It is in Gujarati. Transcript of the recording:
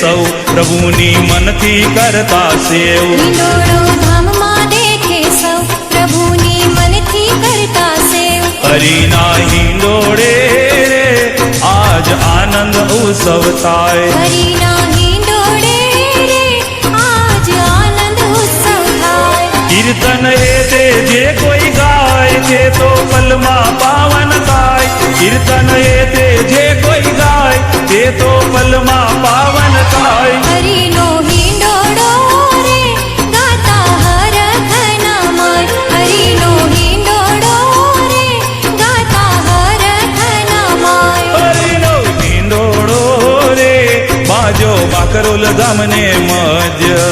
સૌ. પ્રભુની મનથી કરતા સેવ. હિંડોળો ધામમાં દેખે સૌ. પ્રભુની મનથી કરતા સેવ. હરિના હિંડોળે રે આજ આનંદ ઉત્સવ થાય. કીર્તન એ તે જે કોઈ ગાય છે તો પલમાં પાવન થાય. કીર્તન એ તે જે કોઈ તે તો પલમાં પાવન થાય. હરિનો હિંડોળો રે ગાતા હરખના માય હરિનો હિંડોળો રે ગાતા હરખના માય હરિનો હિંડોળો રે બાજો બાકરોલ ગામને મધ્ય